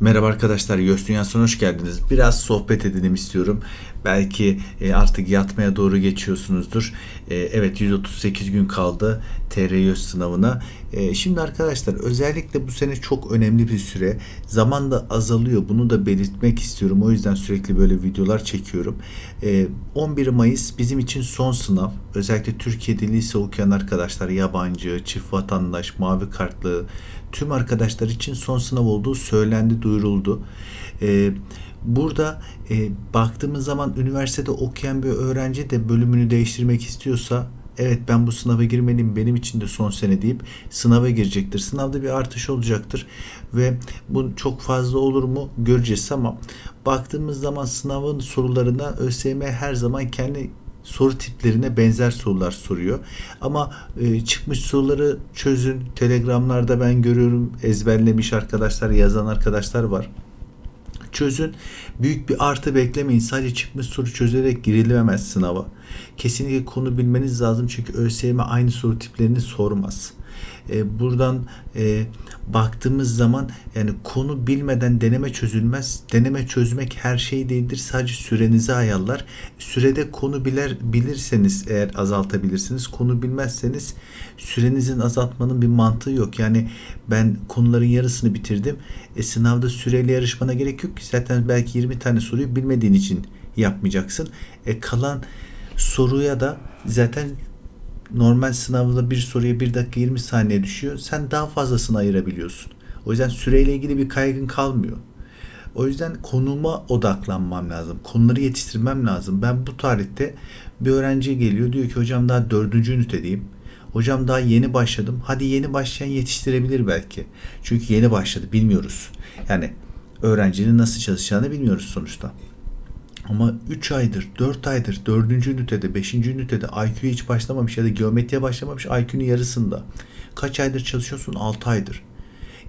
Merhaba arkadaşlar, Göz Dünyası'na hoş geldiniz. Biraz sohbet edelim istiyorum. Belki e, artık yatmaya doğru geçiyorsunuzdur. E, evet 138 gün kaldı TRY sınavına. E, şimdi arkadaşlar özellikle bu sene çok önemli bir süre. Zaman da azalıyor. Bunu da belirtmek istiyorum. O yüzden sürekli böyle videolar çekiyorum. 11 Mayıs bizim için son sınav. Özellikle Türkiye'de lise okuyan arkadaşlar, yabancı, çift vatandaş, mavi kartlı, tüm arkadaşlar için son sınav olduğu söylendi, duyuruldu. Ee, burada e, baktığımız zaman üniversitede okuyan bir öğrenci de bölümünü değiştirmek istiyorsa evet ben bu sınava girmeliyim benim için de son sene deyip sınava girecektir. Sınavda bir artış olacaktır ve bu çok fazla olur mu göreceğiz ama baktığımız zaman sınavın sorularına ÖSYM her zaman kendi soru tiplerine benzer sorular soruyor. Ama e, çıkmış soruları çözün. Telegramlarda ben görüyorum ezberlemiş arkadaşlar, yazan arkadaşlar var. Çözün. Büyük bir artı beklemeyin. Sadece çıkmış soru çözerek girilemez sınava. Kesinlikle konu bilmeniz lazım çünkü ÖSYM aynı soru tiplerini sormaz e, buradan e, baktığımız zaman yani konu bilmeden deneme çözülmez. Deneme çözmek her şey değildir. Sadece sürenizi ayarlar. Sürede konu biler bilirseniz eğer azaltabilirsiniz. Konu bilmezseniz sürenizin azaltmanın bir mantığı yok. Yani ben konuların yarısını bitirdim. E, sınavda süreyle yarışmana gerek yok ki. Zaten belki 20 tane soruyu bilmediğin için yapmayacaksın. E, kalan soruya da zaten normal sınavda bir soruya 1 dakika 20 saniye düşüyor. Sen daha fazlasını ayırabiliyorsun. O yüzden süreyle ilgili bir kaygın kalmıyor. O yüzden konuma odaklanmam lazım. Konuları yetiştirmem lazım. Ben bu tarihte bir öğrenci geliyor diyor ki hocam daha dördüncü ünitedeyim. Hocam daha yeni başladım. Hadi yeni başlayan yetiştirebilir belki. Çünkü yeni başladı bilmiyoruz. Yani öğrencinin nasıl çalışacağını bilmiyoruz sonuçta. Ama 3 aydır, 4 aydır 4. ünitede, 5. ünitede IQ'ya hiç başlamamış ya da geometriye başlamamış IQ'nun yarısında. Kaç aydır çalışıyorsun? 6 aydır.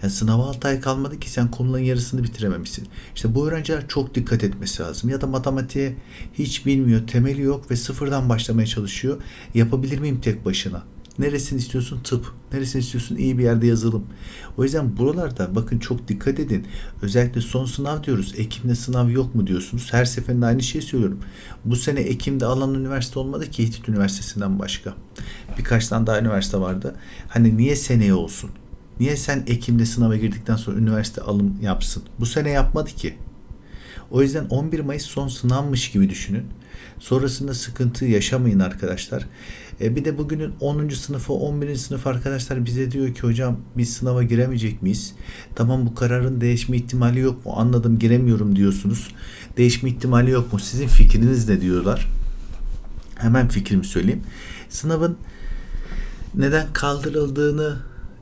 Yani sınava 6 ay kalmadı ki sen konuların yarısını bitirememişsin. İşte bu öğrenciler çok dikkat etmesi lazım. Ya da matematiğe hiç bilmiyor, temeli yok ve sıfırdan başlamaya çalışıyor. Yapabilir miyim tek başına? Neresini istiyorsun? Tıp. Neresini istiyorsun? İyi bir yerde yazılım. O yüzden buralarda bakın çok dikkat edin. Özellikle son sınav diyoruz. Ekim'de sınav yok mu diyorsunuz. Her seferinde aynı şeyi söylüyorum. Bu sene Ekim'de alan üniversite olmadı ki İHTİT Üniversitesi'nden başka. Birkaç tane daha üniversite vardı. Hani niye seneye olsun? Niye sen Ekim'de sınava girdikten sonra üniversite alım yapsın? Bu sene yapmadı ki. O yüzden 11 Mayıs son sınavmış gibi düşünün. Sonrasında sıkıntı yaşamayın arkadaşlar. E bir de bugünün 10. sınıfı 11. sınıf arkadaşlar bize diyor ki hocam biz sınava giremeyecek miyiz? Tamam bu kararın değişme ihtimali yok mu? Anladım giremiyorum diyorsunuz. Değişme ihtimali yok mu? Sizin fikriniz ne diyorlar? Hemen fikrimi söyleyeyim. Sınavın neden kaldırıldığını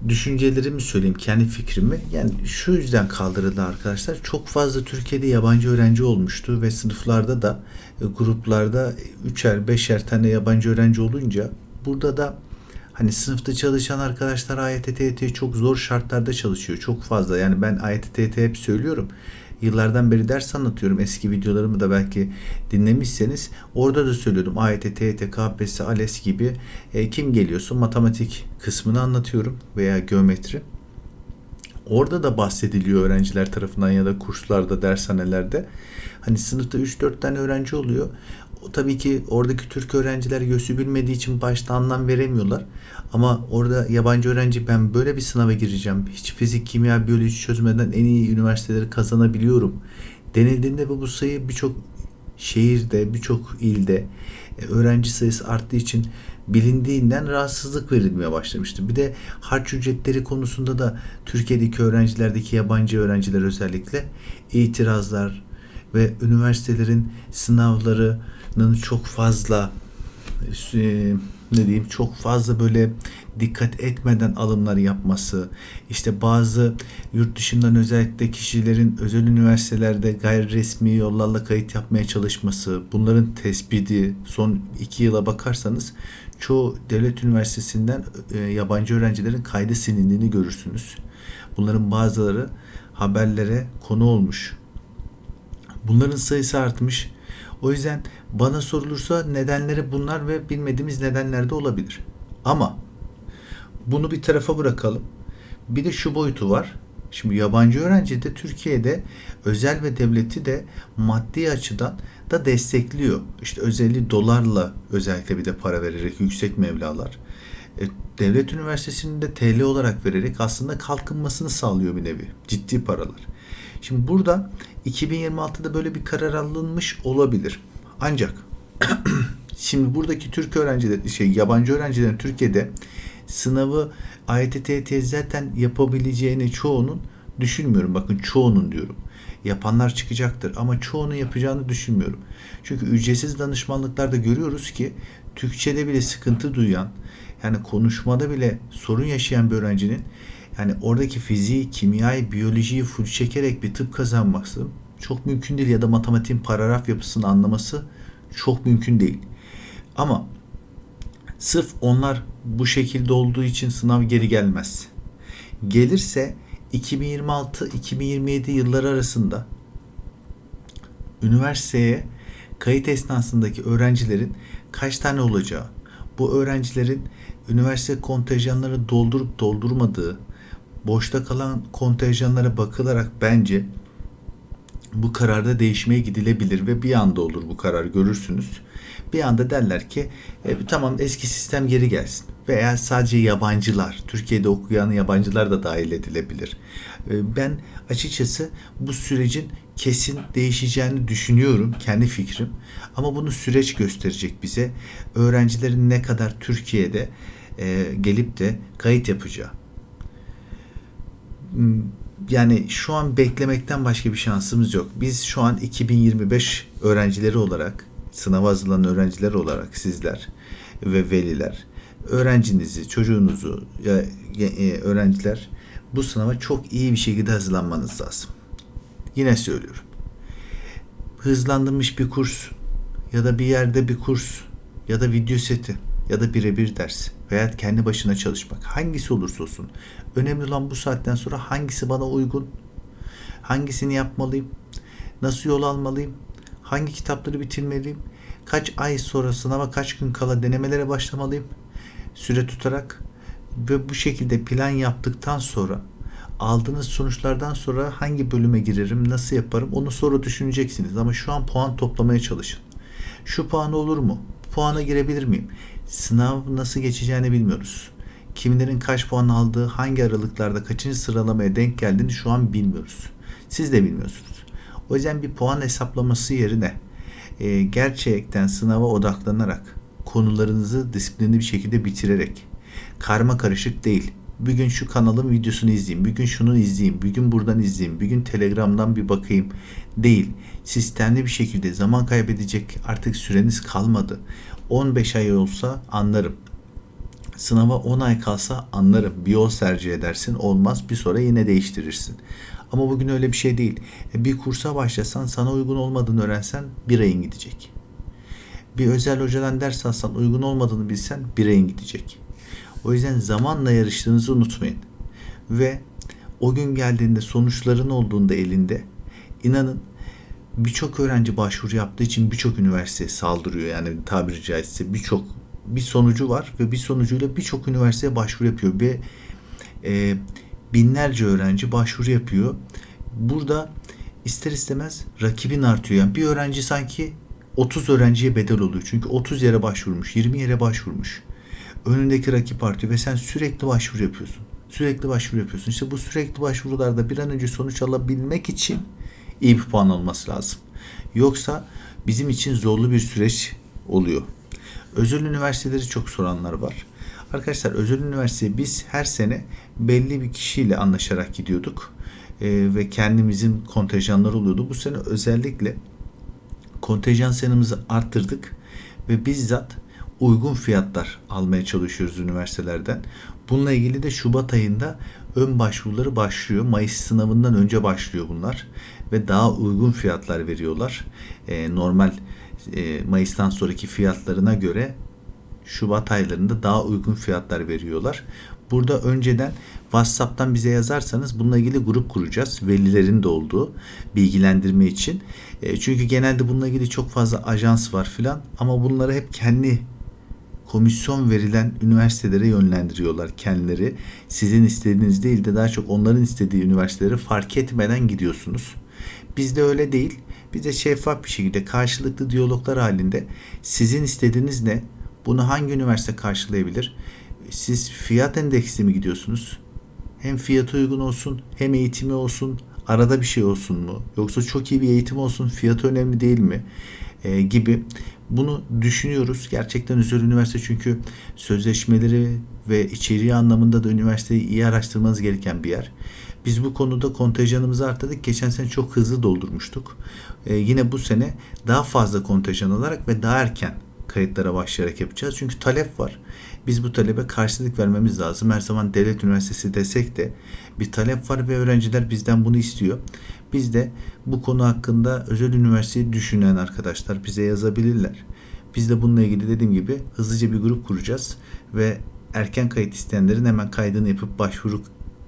düşüncelerimi söyleyeyim, kendi fikrimi. Yani şu yüzden kaldırıldı arkadaşlar. Çok fazla Türkiye'de yabancı öğrenci olmuştu ve sınıflarda da e, gruplarda üçer, beşer tane yabancı öğrenci olunca burada da hani sınıfta çalışan arkadaşlar AYT, çok zor şartlarda çalışıyor. Çok fazla. Yani ben AYT, hep söylüyorum yıllardan beri ders anlatıyorum. Eski videolarımı da belki dinlemişseniz orada da söylüyordum. AYT, TYT, KPSS, ALES gibi e, kim geliyorsa matematik kısmını anlatıyorum veya geometri. Orada da bahsediliyor öğrenciler tarafından ya da kurslarda, dershanelerde. Hani sınıfta 3-4 tane öğrenci oluyor. Tabii ki oradaki Türk öğrenciler göğsü bilmediği için başta anlam veremiyorlar. Ama orada yabancı öğrenci ben böyle bir sınava gireceğim. Hiç fizik, kimya, biyoloji çözmeden en iyi üniversiteleri kazanabiliyorum. Denildiğinde ve bu sayı birçok şehirde, birçok ilde e, öğrenci sayısı arttığı için bilindiğinden rahatsızlık verilmeye başlamıştı. Bir de harç ücretleri konusunda da Türkiye'deki öğrencilerdeki yabancı öğrenciler özellikle itirazlar ve üniversitelerin sınavlarının çok fazla e, ne diyeyim çok fazla böyle dikkat etmeden alımlar yapması, işte bazı yurt dışından özellikle kişilerin özel üniversitelerde gayri resmi yollarla kayıt yapmaya çalışması, bunların tespiti son iki yıla bakarsanız çoğu devlet üniversitesinden e, yabancı öğrencilerin kaydı silindiğini görürsünüz. Bunların bazıları haberlere konu olmuş. Bunların sayısı artmış. O yüzden bana sorulursa nedenleri bunlar ve bilmediğimiz nedenler de olabilir. Ama bunu bir tarafa bırakalım. Bir de şu boyutu var. Şimdi yabancı öğrenci de Türkiye'de özel ve devleti de maddi açıdan da destekliyor. İşte özelliği dolarla özellikle bir de para vererek yüksek mevlalar. E, devlet üniversitesinde TL olarak vererek aslında kalkınmasını sağlıyor bir nevi. Ciddi paralar. Şimdi burada 2026'da böyle bir karar alınmış olabilir. Ancak şimdi buradaki Türk öğrenciler, şey yabancı öğrencilerin Türkiye'de sınavı AYT zaten yapabileceğini çoğunun düşünmüyorum. Bakın çoğunun diyorum. Yapanlar çıkacaktır ama çoğunun yapacağını düşünmüyorum. Çünkü ücretsiz danışmanlıklarda görüyoruz ki Türkçede bile sıkıntı duyan, yani konuşmada bile sorun yaşayan bir öğrencinin yani oradaki fiziği, kimyayı, biyolojiyi full çekerek bir tıp kazanması çok mümkün değil ya da matematiğin paragraf yapısını anlaması çok mümkün değil. Ama sırf onlar bu şekilde olduğu için sınav geri gelmez. Gelirse 2026-2027 yılları arasında üniversiteye kayıt esnasındaki öğrencilerin kaç tane olacağı, bu öğrencilerin üniversite kontenjanları doldurup doldurmadığı, boşta kalan kontenjanlara bakılarak bence bu kararda değişmeye gidilebilir ve bir anda olur bu karar görürsünüz. Bir anda derler ki e, tamam eski sistem geri gelsin veya sadece yabancılar, Türkiye'de okuyan yabancılar da dahil edilebilir. E, ben açıkçası bu sürecin kesin değişeceğini düşünüyorum kendi fikrim. Ama bunu süreç gösterecek bize. Öğrencilerin ne kadar Türkiye'de e, gelip de kayıt yapacağı. Hmm, yani şu an beklemekten başka bir şansımız yok. Biz şu an 2025 öğrencileri olarak, sınava hazırlanan öğrenciler olarak sizler ve veliler öğrencinizi, çocuğunuzu ya e, öğrenciler bu sınava çok iyi bir şekilde hazırlanmanız lazım. Yine söylüyorum. Hızlandırmış bir kurs ya da bir yerde bir kurs ya da video seti ya da birebir ders veya kendi başına çalışmak hangisi olursa olsun önemli olan bu saatten sonra hangisi bana uygun hangisini yapmalıyım nasıl yol almalıyım hangi kitapları bitirmeliyim kaç ay sonra sınava kaç gün kala denemelere başlamalıyım süre tutarak ve bu şekilde plan yaptıktan sonra aldığınız sonuçlardan sonra hangi bölüme girerim, nasıl yaparım onu sonra düşüneceksiniz. Ama şu an puan toplamaya çalışın. Şu puan olur mu? Puana girebilir miyim? Sınav nasıl geçeceğini bilmiyoruz. Kimlerin kaç puan aldığı, hangi aralıklarda kaçıncı sıralamaya denk geldiğini şu an bilmiyoruz. Siz de bilmiyorsunuz. O yüzden bir puan hesaplaması yerine e, gerçekten sınava odaklanarak konularınızı disiplinli bir şekilde bitirerek karma karışık değil bir gün şu kanalın videosunu izleyeyim, bir gün şunu izleyeyim, bir gün buradan izleyeyim, bir gün Telegram'dan bir bakayım değil. Sistemli bir şekilde zaman kaybedecek artık süreniz kalmadı. 15 ay olsa anlarım. Sınava 10 ay kalsa anlarım. Bir yol tercih edersin. Olmaz bir sonra yine değiştirirsin. Ama bugün öyle bir şey değil. E, bir kursa başlasan sana uygun olmadığını öğrensen bir ayın gidecek. Bir özel hocadan ders alsan uygun olmadığını bilsen bir ayın gidecek. O yüzden zamanla yarıştığınızı unutmayın. Ve o gün geldiğinde sonuçların olduğunda elinde inanın birçok öğrenci başvuru yaptığı için birçok üniversite saldırıyor. Yani tabiri caizse birçok bir sonucu var ve bir sonucuyla birçok üniversiteye başvuru yapıyor ve e, binlerce öğrenci başvuru yapıyor. Burada ister istemez rakibin artıyor. Yani bir öğrenci sanki 30 öğrenciye bedel oluyor. Çünkü 30 yere başvurmuş, 20 yere başvurmuş önündeki rakip artıyor ve sen sürekli başvuru yapıyorsun. Sürekli başvuru yapıyorsun. İşte bu sürekli başvurularda bir an önce sonuç alabilmek için iyi bir puan olması lazım. Yoksa bizim için zorlu bir süreç oluyor. Özel üniversiteleri çok soranlar var. Arkadaşlar özel üniversiteye biz her sene belli bir kişiyle anlaşarak gidiyorduk. Ee, ve kendimizin kontenjanlar oluyordu. Bu sene özellikle kontenjan arttırdık ve bizzat uygun fiyatlar almaya çalışıyoruz üniversitelerden. Bununla ilgili de Şubat ayında ön başvuruları başlıyor. Mayıs sınavından önce başlıyor bunlar ve daha uygun fiyatlar veriyorlar. E, normal e, Mayıs'tan sonraki fiyatlarına göre Şubat aylarında daha uygun fiyatlar veriyorlar. Burada önceden WhatsApp'tan bize yazarsanız bununla ilgili grup kuracağız. Velilerin de olduğu bilgilendirme için. E, çünkü genelde bununla ilgili çok fazla ajans var filan ama bunları hep kendi komisyon verilen üniversitelere yönlendiriyorlar kendileri. Sizin istediğiniz değil de daha çok onların istediği üniversitelere fark etmeden gidiyorsunuz. Bizde öyle değil. Bizde şeffaf bir şekilde karşılıklı diyaloglar halinde sizin istediğiniz ne? Bunu hangi üniversite karşılayabilir? Siz fiyat endeksli mi gidiyorsunuz? Hem fiyatı uygun olsun hem eğitimi olsun arada bir şey olsun mu? Yoksa çok iyi bir eğitim olsun fiyatı önemli değil mi? Ee, gibi bunu düşünüyoruz. Gerçekten özel üniversite çünkü sözleşmeleri ve içeriği anlamında da üniversiteyi iyi araştırmanız gereken bir yer. Biz bu konuda kontenjanımızı arttırdık. Geçen sene çok hızlı doldurmuştuk. Ee, yine bu sene daha fazla kontenjan alarak ve daha erken kayıtlara başlayarak yapacağız. Çünkü talep var. Biz bu talebe karşılık vermemiz lazım. Her zaman devlet üniversitesi desek de bir talep var ve öğrenciler bizden bunu istiyor. Biz de bu konu hakkında özel üniversiteyi düşünen arkadaşlar bize yazabilirler. Biz de bununla ilgili dediğim gibi hızlıca bir grup kuracağız ve erken kayıt isteyenlerin hemen kaydını yapıp başvuru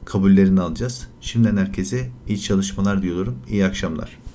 kabullerini alacağız. Şimdiden herkese iyi çalışmalar diyorum. İyi akşamlar.